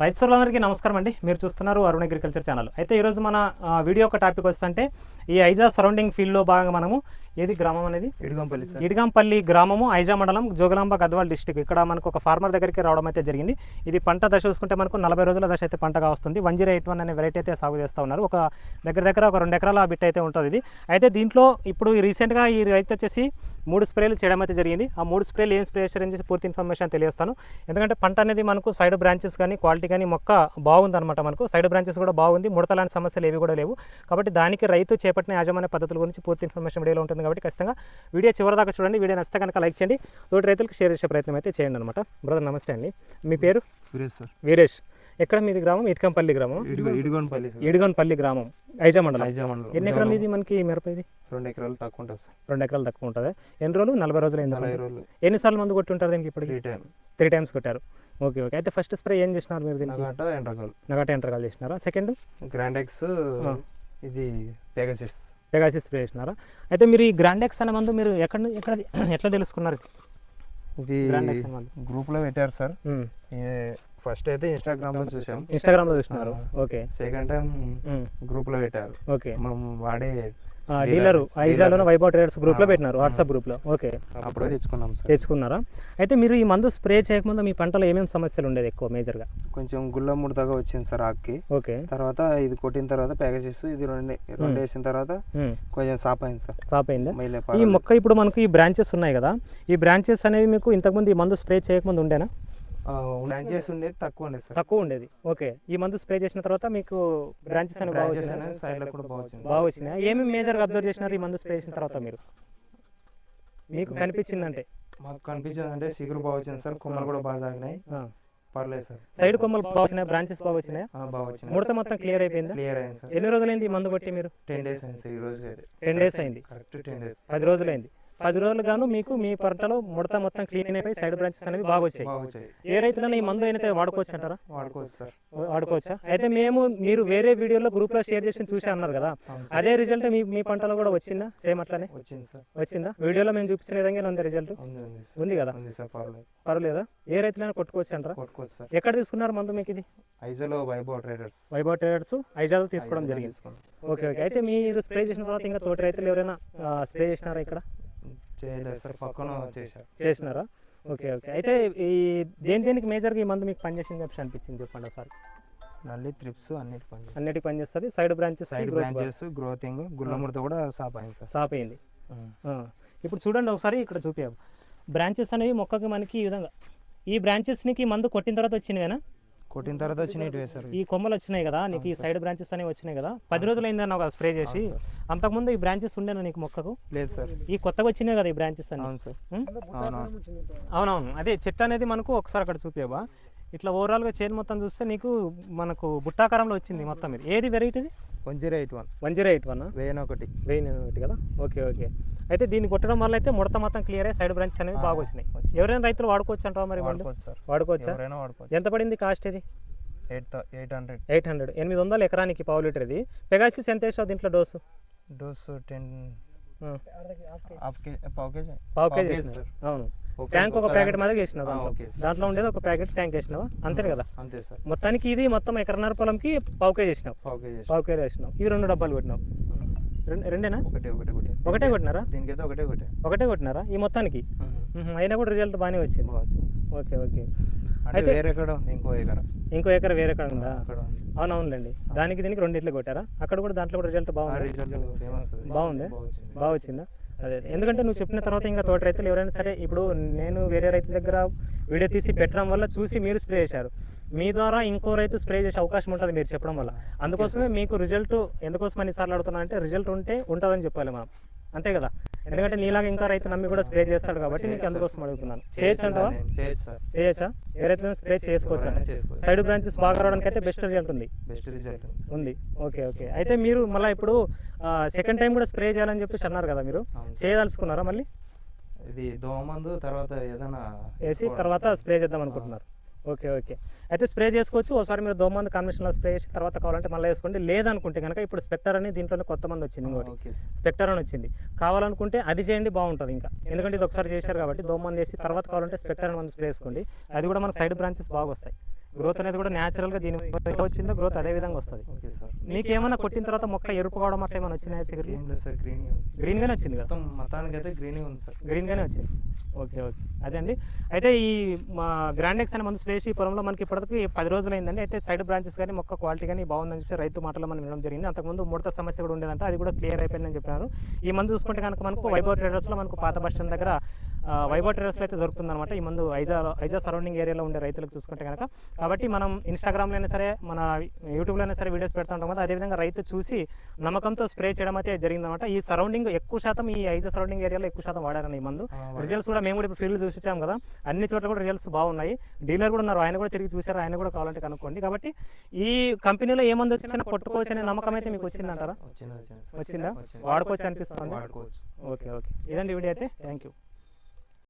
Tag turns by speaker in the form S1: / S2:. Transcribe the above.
S1: రైతు సోదరులందరికీ నమస్కారం అండి. మీరు చూస్తున్నారు అరుణ్ అగ్రికల్చర్ ఛానల్. అయితే ఈరోజు మన వీడియో ఒక టాపిక్ వస్తుంటే ఈ ఐజా సరౌండింగ్ ఫీల్డ్లో భాగంగా మనము ఏది గ్రామం అనేది?
S2: ఇడిగంపల్లి
S1: ఇడిగంపల్లి గ్రామము ఐజా మండలం జోగులాంబ గద్వాల్ డిస్టిక్. ఇక్కడ మనకు ఒక ఫార్మర్ దగ్గరికి రావడం అయితే జరిగింది. ఇది పంట దశ చూసుకుంటే మనకు నలభై రోజుల దశ అయితే పంటగా వస్తుంది. వన్ జీరో ఎయిట్ వన్ అనే వెరైటీ అయితే సాగు చేస్తూ ఉన్నారు. ఒక దగ్గర దగ్గర ఒక రెండు ఎకరాల బిట్ అయితే ఉంటుంది ఇది. అయితే దీంట్లో ఇప్పుడు రీసెంట్గా ఈ రైతు వచ్చేసి మూడు స్ప్రేలు చేయడం అయితే జరిగింది. ఆ మూడు స్ప్రేలు ఏం స్ప్రే చేశారని చెప్పి పూర్తి ఇన్ఫర్మేషన్ తెలియస్తాను. ఎందుకంటే పంట అనేది మనకు సైడ్ బ్రాంచెస్ కానీ క్వాలిటీ కానీ మొక్క బాగుందన్నమాట మనకు. సైడ్ బ్రాంచెస్ కూడా బాగుంది. ముడత లాంటి సమస్యలు ఏవి కూడా లేవు. కాబట్టి దానికి రైతు చేపట్టిన యాజమాన్య పద్ధతుల గురించి పూర్తి ఇన్ఫర్మేషన్ వీడియోలో ఉంటుంది. కాబట్టి ఖచ్చితంగా వీడియో చివరి దాకా చూడండి. వీడియో నచ్చితే కనుక లైక్ చేయండి. తోటి రైతులకు షేర్ చేసే ప్రయత్నం అయితే చేయండి అనమాట బ్రదర్ నమస్తే అండి. మీ పేరు?
S2: వీరేష్ సార్.
S1: వీరేష్. ఎక్కడ మీది గ్రామం? ఇటుకంపల్లి గ్రామం.
S2: ఇడిగో ఇడిగోనపల్లి
S1: ఇడుగోన్పల్లి గ్రామం. ఐజా మండలం
S2: నైజాం మండలం.
S1: ఎన్ని ఎకరాలు ఇది మనకి మిరప ఇది?
S2: రెండు ఎకరాలు తక్కువ ఉంటుంది సార్.
S1: రెండు ఎకరాలు తక్కువ ఉంటుంది? ఎన్ని రోజులు? నలభై రోజులు
S2: నలభై రోజులు.
S1: ఎన్నిసార్లు మందు కొట్టి ఉంటారు దీనికి ఇప్పటికి?
S2: త్రీ టైం
S1: త్రీ టైమ్స్ కొట్టారు. Okay okay. అయితే ఫస్ట్ స్ప్రే ఏం చేసినారు మీరు దీనికి?
S2: నగట
S1: ఎంటర్కాలు చేసినారా సెకండ్?
S2: గ్రాండ్ ఎక్స్ ఇది పెగసిస్
S1: పెగాసిస్ స్ప్రే చేసినారా అయితే మీరు ఈ గ్రాండెక్స్ అనే మందు మీరు ఎక్కడ ఎక్కడ ఎట్లా తెలుసుకున్నారు?
S2: ఇది
S1: Grand X అనే మందు.
S2: గ్రూప్లో పెట్టారు సార్. ఫస్ట్ అయితే ఇన్స్టాగ్రామ్లో చూసాం.
S1: ఇన్స్టాగ్రామ్లో చూసినారు. ఓకే.
S2: సెకండ్ టైం గ్రూప్లో పెట్టారు.
S1: ఓకే.
S2: మనం వాడే
S1: డీలర్ ఐజాలోనే వైబో ట్రేడర్స్ గ్రూప్లో పెట్టినారు. వాట్సాప్ గ్రూప్లో. ఓకే.
S2: అప్పుడే తెచ్చుకున్నాం సార్.
S1: తెచ్చుకున్నారా? అయితే మీరు ఈ మందు స్ప్రే చేయకముందు మీ పంటలో ఏమేమి సమస్యలు ఉండేది ఎక్కువ మేజర్గా?
S2: కొంచెం గుల్ల ముడతగా వచ్చింది సార్ ఆకుకి.
S1: ఓకే.
S2: తర్వాత ఇది కొట్టిన తర్వాత ప్యాకేజెస్ ఇది రెండు రెండు వేసిన తర్వాత. కొంచెం సాప్ అయింది సార్.
S1: సాప్ అయిందా? ఈ. మొక్క ఇప్పుడు మనకు ఈ బ్రాంచెస్ ఉన్నాయి కదా ఈ బ్రాంచెస్ అనేవి మీకు ఇంతకుముందు ఈ మందు స్ప్రే చేయకముందు ఉండేనా?
S2: బ్రాంచెస్ ఉండేది. తక్కువ ఉండేది సార్.
S1: తక్కువ ఉండేది. ఓకే. ఈ మందు స్ప్రే చేసిన తర్వాత మీకు బ్రాంచెస్ అనేవి బాగా వచ్చినాయి
S2: సైడ్లో కూడా బాగా వచ్చింది.
S1: బాగా వచ్చినాయి? ఏమేమి మేజర్గా అబ్జర్వ్ చేసినారు ఈ మందు స్ప్రే చేసిన తర్వాత మీరు? మీకు కనిపించిందంటే?
S2: మాకు కనిపించింది అంటే సిగురు బాగా వచ్చింది సార్. కొమ్మలు కూడా బాగా సాగినాయి. పర్లేదు సార్.
S1: సైడ్ కొమ్మలు బాగా వచ్చినాయి? బ్రాంచెస్ బాగా వచ్చినాయి?
S2: బాగా వచ్చింది
S1: ముడత మొత్తం క్లియర్ అయిపోయిందా?
S2: క్లియర్ అయింది సార్.
S1: ఎన్ని రోజులైంది ఈ మందు కొట్టి మీరు?
S2: టెన్ డేస్ అయింది సార్ ఈ రోజు
S1: టెన్ డేస్ అయింది.
S2: Correct ten days.
S1: పది రోజులైంది. పది రోజులు గాను మీకు మీ పంటలో ముడత మొత్తం క్లీన్ అయిపోయి సైడ్ బ్రాంచెస్ అనేవి బాగా వచ్చాయి ఏ రైతులైనా ఈ మందు అయితే వాడుకోవచ్చు అంటారా?
S2: వాడుకోవచ్చు సార్.
S1: వాడుకోవచ్చా? అయితే మేము మీరు వేరే వీడియోలో గ్రూప్లో షేర్ చేసి చూసి అన్నారు కదా. అదే రిజల్ట్ మీ మీ పంటలో కూడా వచ్చిందా? సేమ్ అట్లానే?
S2: వచ్చింది సార్.
S1: వచ్చిందా? వీడియోలో మేము చూపించిన విధంగా ఉంది రిజల్ట్?
S2: ఉంది
S1: కదా? పర్వాలేదా ఏ రైతులైనా కొట్టుకోవచ్చు అంటారా?
S2: కొట్టుకోవచ్చు సార్.
S1: ఎక్కడ తీసుకున్నారు మందు మీకు ఇది?
S2: ఐజోలో వైబో ట్రేడర్స్.
S1: వైభవ్ ట్రేడర్స్ ఐజాలో తీసుకోవడం జరిగింది. Okay okay. అయితే మీరు స్ప్రే చేసిన తర్వాత ఇంకా తోటి రైతులు ఎవరైనా స్ప్రే చేసినారా ఇక్కడ?
S2: చేయలేదు సార్ పక్కన చేశారు.
S1: చేసినారా? Okay okay. అయితే ఈ దేని దేనికి మేజర్గా ఈ మందు మీకు పనిచేసింది చెప్పి అనిపించింది చెప్పండి ఒకసారి
S2: నల్లి త్రిప్స్ అన్నిటి పని
S1: అన్నిటికి పనిచేస్తుంది. సైడ్ బ్రాంచెస్
S2: సైడ్ బ్రాంచెస్ గ్రోతింగ్ గుల్లముడత కూడా సాప్ అయింది సార్.
S1: సాప్ అయింది ఇప్పుడు చూడండి ఒకసారి ఇక్కడ చూపించాము బ్రాంచెస్ అనేవి మొక్కకి మనకి ఈ విధంగా. ఈ బ్రాంచెస్నికి మందు కొట్టిన తర్వాత వచ్చినవేనా?
S2: కొట్టిన తర్వాత వచ్చినట్టు వేశారు
S1: ఈ కొమ్మలు వచ్చినాయి కదా నీకు ఈ సైడ్ బ్రాంచెస్ అనేవి వచ్చినాయి కదా. పది రోజులు అయిందన్న ఒక స్ప్రే చేసి. అంతకుముందు ఈ బ్రాంచెస్ ఉండేనా నీకు మొక్కకు?
S2: లేదు సార్.
S1: ఈ కొత్తగా వచ్చినాయి కదా ఈ బ్రాంచెస్ అన్ని?
S2: అవును సార్? అవునవును.
S1: అవునవును. అదే చెట్టు అనేది మనకు ఒకసారి అక్కడ చూపించబా ఇట్లా ఓవరాల్గా చైన్ మొత్తం చూస్తే నీకు మనకు బుట్టాకారంలో వచ్చింది మొత్తం ఇది. ఏది వెరైటీది
S2: one zero eight one.
S1: One zero eight one
S2: వెయ్యి ఒకటి.
S1: వెయ్యి ఒకటి కదా? Okay okay. అయితే దీన్ని కొట్టడం వల్ల అయితే ముడత మొత్తం క్లియర్ అయ్యి సైడ్ బ్రాంచెస్ అనేవి బాగా వచ్చినాయి. ఎవరైనా రైతులు వాడుకోవచ్చు అంటావా మరి
S2: వాడుకోవచ్చు సార్.
S1: వాడుకోవచ్చా?
S2: ఎవరైనా వాడుకోవచ్చు.
S1: ఎంత పడింది కాస్ట్ ఇది?
S2: Eight eight hundred.
S1: Eight hundred. ఎనిమిది వందలు ఎకరానికి పావు లీటర్ ఇది పెగాసిస్ ఎంత వేసావు దీంట్లో dose
S2: dose ten half kg పావు కేజీ?
S1: పావు కేజీ
S2: కేజీ
S1: వేసినావు.
S2: సార్.
S1: అవును. ట్యాంక్ ఒక ప్యాకెట్ మాదిరి వేసినావు దాంట్లో. ఉండేది ఒక ప్యాకెట్ ట్యాంక్ వేసినావా? అంతే కదా?
S2: అంతే సార్.
S1: మొత్తానికి ఇది మొత్తం ఎకరన్నర పొలంకి పావు కేజీ వేసినావు.
S2: పావు కేజీ
S1: వేసినావు. ఇవి రెండు డబ్బాలు కొట్టినావు. రెండు రెండేనా?
S2: ఒకటే ఒకటే ఒకటే
S1: ఒకటే కొట్టినారా?
S2: దీనికైతే ఒకటే ఒకటే
S1: ఒకటే కొట్టినారా? ఈ మొత్తానికి. అయినా కూడా రిజల్ట్ బాగానే వచ్చింది. Okay okay. అయితే-
S2: వేరే ఎక్కడ ఉంది ఇంకో ఎకర.
S1: ఇంకో ఎకర వేరే కాడ ఉందా?
S2: అక్కడ ఉంది.
S1: అవునవునులేండి. దానికి దీనికి రెండిట్లు కొట్టారా? అక్కడ కూడా దాంట్లో కూడా రిజల్ట్ బాగుంది?
S2: రిజల్ట్ ఫేమస్
S1: బాగుంది.
S2: బాగా వచ్చింది.
S1: అదే. ఎందుకంటే నువ్వు చెప్పిన తర్వాత ఇంకా తోట రైతులు ఎవరైనా సరే ఇప్పుడు నేను వేరే రైతు దగ్గర వీడియో తీసి పెట్టడం వల్ల చూసి మీరు స్ప్రే చేశారు. మీ ద్వారా ఇంకో రైతు స్ప్రే చేసే అవకాశం ఉంటుంది మీరు చెప్పడం వల్ల. అందుకోసమే మీకు రిజల్ట్ ఎందుకోసం అన్నిసార్లు అడుగుతున్నా అంటే రిజల్ట్ ఉంటే ఉంటుందని చెప్పాలి మనం. అంతే కదా? ఎందుకంటే నీలాగా ఇంకా రైతు నమ్మి కూడా స్ప్రే చేస్తాడు కాబట్టి నీకు అందుకోసం అడుగుతున్నాను. చేయొచ్చు అంటావా?
S2: చేయొచ్చు? సార్
S1: చేయొచ్చా ఏ రైతులను స్ప్రే చేసుకోవచ్చా. సైడ్ బ్రాంచెస్ బాగా రావడానికి అయితే బెస్ట్ రిజల్ట్ ఉంది.
S2: Best result. ఉంది.
S1: Okay okay. అయితే మీరు మళ్ళీ ఇప్పుడు సెకండ్ టైం కూడా స్ప్రే చేయాలని చెప్పేసి అన్నారు కదా మీరు. చేయదలుచుకున్నారా మళ్ళీ?
S2: ఇది దోమ మందు తర్వాత ఏదైనా
S1: వేసి. తర్వాత స్ప్రే చేద్దాం అనుకుంటున్నారు. Okay okay. అయితే స్ప్రే చేసుకోవచ్చు. ఒకసారి మీరు దోమంది కాంబినేషన్లో స్ప్రే చేసి తర్వాత కావాలంటే మళ్ళీ వేసుకోండి. లేదనుకుంటే కనుక ఇప్పుడు స్పెక్టర్ అని దీంట్లోనే కొత్త మంది వచ్చింది ఇంకోటి. స్పెక్టర్ అని వచ్చింది. కావాలనుకుంటే అది చేయండి బాగుంటుంది ఇంకా. ఎందుకంటే ఇది ఒకసారి చేశారు కాబట్టి దోమంది వేసి తర్వాత కావాలంటే స్పెక్టర్ అని మంది స్ప్రే చేసుకోండి. అది కూడా మన సైడ్ బ్రాంచెస్ బాగా వస్తాయి. గ్రోత్ అనేది కూడా న్యాచురల్గా దీని వచ్చిందో గ్రోత్ అదే విధంగా వస్తుంది.
S2: ఓకే సార్
S1: మీకు ఏమైనా కొట్టిన తర్వాత మొక్క ఎరుపు కావడం అట్లా ఏమైనా వచ్చినాయా చిగురు
S2: ఏం లేదు సార్ గ్రీన్
S1: గ్రీన్గానే వచ్చింది కదా?
S2: మొత్తం మతానికి అయితే గ్రీన్ ఉంది సార్
S1: గ్రీన్గానే వచ్చింది. ఓకే ఓకే అదే అండి. అయితే ఈ మా గ్రాండెక్స్ అనే మందు స్పేస్ ఈ పొలంలో మనకి ఇప్పటికి పది రోజులు అయిందండి అయితే సైడ్ బ్రాంచెస్ కానీ మొక్క క్వాలిటీ కానీ బాగుందని చెప్పి రైతు మాటలో మనం వినడం జరిగింది. అంతకుముందు ముడత సమస్య కూడా ఉండేదంట. అది కూడా క్లియర్ అయిపోయిందని చెప్పారు ఈ మందు చూసుకుంటే కనుక మనకు వైభవ్ ట్రేడర్స్లో మనకు పాత బస్ స్టాండ్ దగ్గర వైభవ్ ట్రేడర్స్లో అయితే దొరుకుతుందన్నమాట. ఈ మందు ఐజా ఐజా సరౌండింగ్ ఏరియాలో ఉండే రైతులకు చూసుకుంటే కనుక కాబట్టి మనం ఇన్స్టాగ్రామ్లో అయినా సరే మన యూట్యూబ్లో అయినా సరే వీడియోస్ పెడతా ఉంటాం కదా అదేవిధంగా రైతు చూసి నమ్మకంతో స్ప్రే చేయడం అయితే జరిగిందన్నమాట. ఈ సరౌండింగ్ ఎక్కువ శాతం ఈ ఐజా సరౌండింగ్ ఏరియాలో ఎక్కువ శాతం వాడారని ఈ మందు. రిజల్ట్స్ కూడా మేము కూడా ఇప్పుడు ఫీల్డ్ చూసి కదా అన్ని చోట్ల కూడా రిజల్ట్స్ బాగున్నాయి. డీలర్ కూడా ఉన్నారు ఆయన కూడా తిరిగి చూశారు ఆయన కూడా కావాలంటే కనుక్కోండి. కాబట్టి ఈ కంపెనీలో ఏ మందు వచ్చినా కొట్టుకోవచ్చు అనే నమ్మకం అయితే మీకు వచ్చిందంటారా?
S2: వచ్చింది.
S1: వాడుకోవచ్చు అనిపిస్తుంది? Okay okay. ఇదండి వీడియో అయితే. Thank you